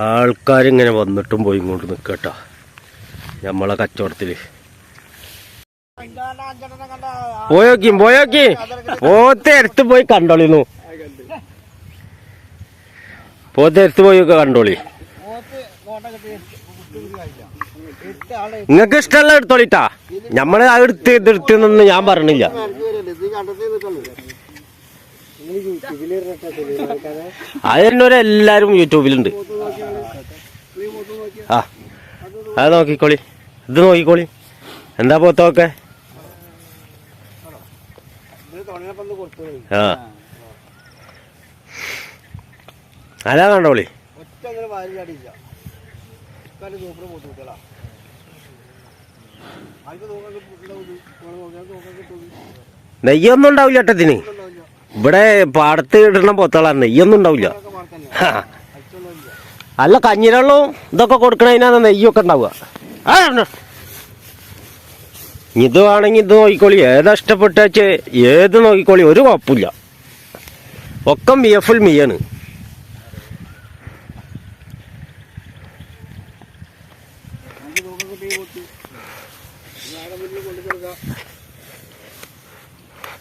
ആൾക്കാരിങ്ങനെ വന്നിട്ടും പോയി കൊണ്ട് നിൽക്കട്ടോ നമ്മളെ കച്ചവടത്തിൽ. പോയോക്കി പോയോക്കി പോത്തെ എടുത്ത് പോയി കണ്ടോളിന്നു. പോത്തെ എടുത്ത് പോയി ഒക്കെ കണ്ടോളി. നിങ്ങക്ക് ഇഷ്ടമുള്ള എടുത്തോളിട്ടാ. ഞമ്മൾ അത് എടുത്ത് ഇത് എടുത്തെന്നൊന്നും ഞാൻ പറഞ്ഞില്ല. അത് എല്ലാരും യൂട്യൂബിലുണ്ട് ആ അത് നോക്കിക്കോളി. ഇത് നോക്കിക്കോളി. എന്താ പോത്തൊക്കെ? ആ. അതാ കണ്ടോളി. നെയ്യൊന്നും ഉണ്ടാവില്ല ഏട്ടത്തിന് ഇവിടെ പാടത്ത് ഇടണ പൊത്തളാ. നെയ്യൊന്നും ഉണ്ടാവില്ല. അല്ല കഞ്ഞിരള്ളവും ഇതൊക്കെ കൊടുക്കണതിനാണ് നെയ്യൊക്കെ ഉണ്ടാവുക. ഇത് വേണമെങ്കിൽ ഇത് നോക്കിക്കോളി. ഏതാ ഇഷ്ടപ്പെട്ടാച്ച് ഏത് നോക്കിക്കോളി? ഒരു കുഴപ്പമില്ല. ഒക്കെ മി എഫിൽ മിയാണ്.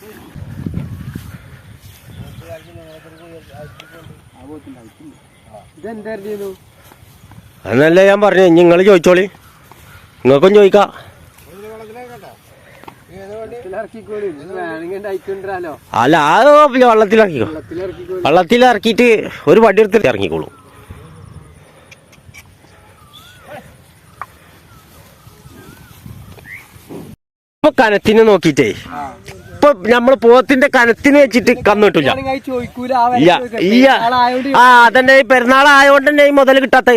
Thank ഇതെന്തായിരുന്നു അതല്ലേ ഞാൻ പറഞ്ഞു നിങ്ങൾ ചോദിച്ചോളി. നിങ്ങൾക്കും ചോദിക്കാം. അല്ല അത് കുഴപ്പമില്ല വെള്ളത്തിലിറക്കിക്കോ. വെള്ളത്തിലിറക്കിയിട്ട് ഒരു വടി എടുത്തിട്ട് ഇറങ്ങിക്കോളൂ. കനത്തിന് നോക്കിട്ടേ ഇപ്പൊ നമ്മൾ പോത്തിന്റെ കനത്തിന് വെച്ചിട്ട് കന്നു കിട്ടില്ല ചോദിക്കൂല. ഇല്ല ഇല്ല ആ അതന്നെ. ഈ പെരുന്നാൾ ആയതുകൊണ്ട് തന്നെ ഈ മുതൽ കിട്ടാത്ത.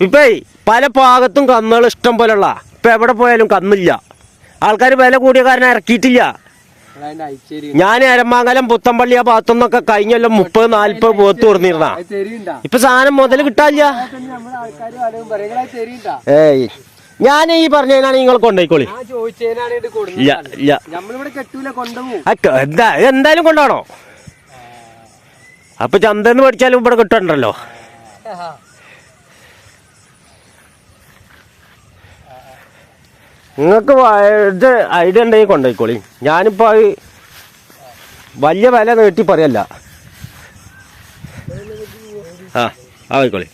ഇപ്പേ പല ഭാഗത്തും കന്നുകൾ ഇഷ്ടം പോലുള്ള ഇപ്പൊ എവിടെ പോയാലും കന്നില്ല. ആൾക്കാർ വില കൂടിയ കാരണം ഇറക്കിയിട്ടില്ല. ഞാൻ എരമാങ്കലം പുത്തമ്പള്ളി ആ ഭാഗത്തുനിന്നൊക്കെ കഴിഞ്ഞല്ലോ മുപ്പത് നാല്പത് പോത്ത് തുറന്നിരുന്ന ഇപ്പൊ സാധനം മുതൽ കിട്ടാനില്ല. തെരിയുണ്ടാ. ഏയ്. ഞാൻ ഈ പറഞ്ഞതിനാണ് നിങ്ങൾ കൊണ്ടുപോയിക്കോളി എന്തായാലും കൊണ്ടാണോ അപ്പൊ ചന്തന്ന് പഠിച്ചാലും ഇവിടെ കിട്ടണ്ടല്ലോ. നിങ്ങൾക്ക് ഇത് ഐഡിയ ഉണ്ടെങ്കിൽ കൊണ്ടുപോയിക്കോളി. ഞാനിപ്പോ അത് വലിയ വില നീട്ടി പറയല്ല. ആ ആയിക്കോളി.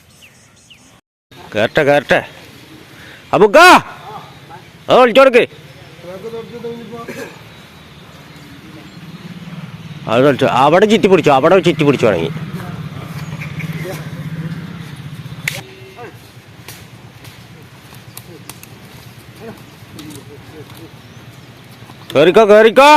കേട്ടെ കേട്ടെ അബുക്കാ! അത് വിളിച്ചോടുക്ക് അത് കളിച്ചു അവിടെ ചുറ്റി പിടിച്ചു അവിടെ ചുറ്റി പിടിച്ചു തുടങ്ങി. കേറിക്കോ കേറിക്കോ.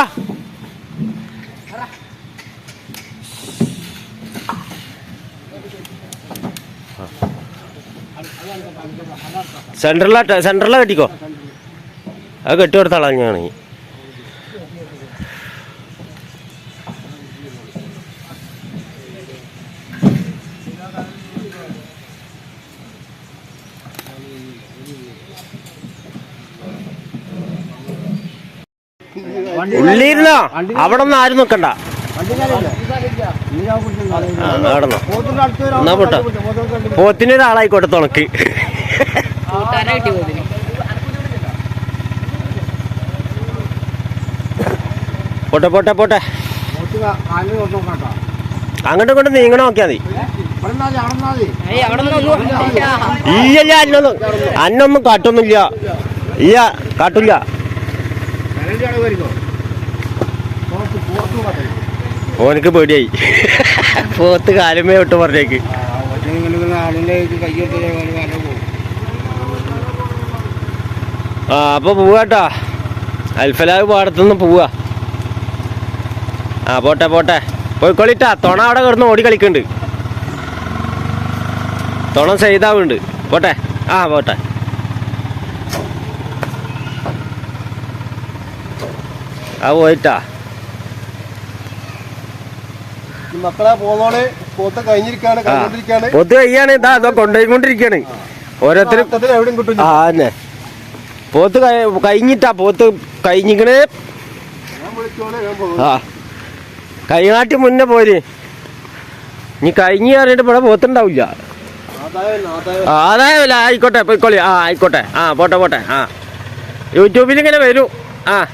സെൻട്രലാ സെൻട്രലാ കെട്ടിക്കോ. അത് കെട്ടി കൊടുത്താളാ ഞാണെങ്കിൽ ഉള്ളിരുന്നോ അവിടെ ഒന്നും ആരും നിക്കണ്ട. ആ, നടന്നോ. എന്നാ പോട്ടെ. പോത്തിന് ഒരാളായിക്കോട്ടെ തുണക്ക് പോട്ടെ പോട്ടെ പോട്ടെ. അങ്ങോട്ടും ഇങ്ങോട്ടും നീങ്ങണ നോക്കിയാ മതി. ഇല്ല. അന്നൊന്നും അന്നൊന്നും കാട്ടൊന്നുമില്ല ഇല്ല. കാട്ടില്ല. ഓനക്ക് പേടിയായി. പോത്ത് കാലുമേ വിട്ട് പറഞ്ഞേക്ക്. ആ അപ്പൊ പോവാട്ടാ അൽഫലാവ് പാടത്തുനിന്ന് പോവാ. ആ പോട്ടെ പോട്ടെ. പോയിക്കോളിട്ടാ തൊണ അവിടെ കിടന്ന് ഓടി കളിക്കുന്നുണ്ട് തൊണ ചെയ്താവുണ്ട് പോട്ടെ. ആ പോട്ടെ. ആ പോയിട്ടാ. മക്കളെ പോന്നോൾ പോത്ത കഴിഞ്ഞിരിക്കാണ് ആ കഴിഞ്ഞിരിക്കാണ് പൊത്ത് കയ്യാണ്. ഇതാ അതോ കൊണ്ടുപോയിക്കൊണ്ടിരിക്കാണ്. ഓരോരുത്തരും എവിടെയും കിട്ടും ആ തന്നെ പോത്ത് കഴി- കഴിഞ്ഞിട്ടാ പോത്ത് കഴിഞ്ഞിക്കണേ. ആ. കൈനാട്ടി മുന്നേ പോര്. നീ കഴിഞ്ഞ് പറഞ്ഞിട്ട് ഇവിടെ പോത്തുണ്ടാവില്ല. ആദായമല്ല ആയിക്കോട്ടെ പോയിക്കോളി. ആ ആയിക്കോട്ടെ. ആ പോട്ടെ പോട്ടെ. ആ. യൂട്യൂബിൽ ഇങ്ങനെ വരൂ. ആ.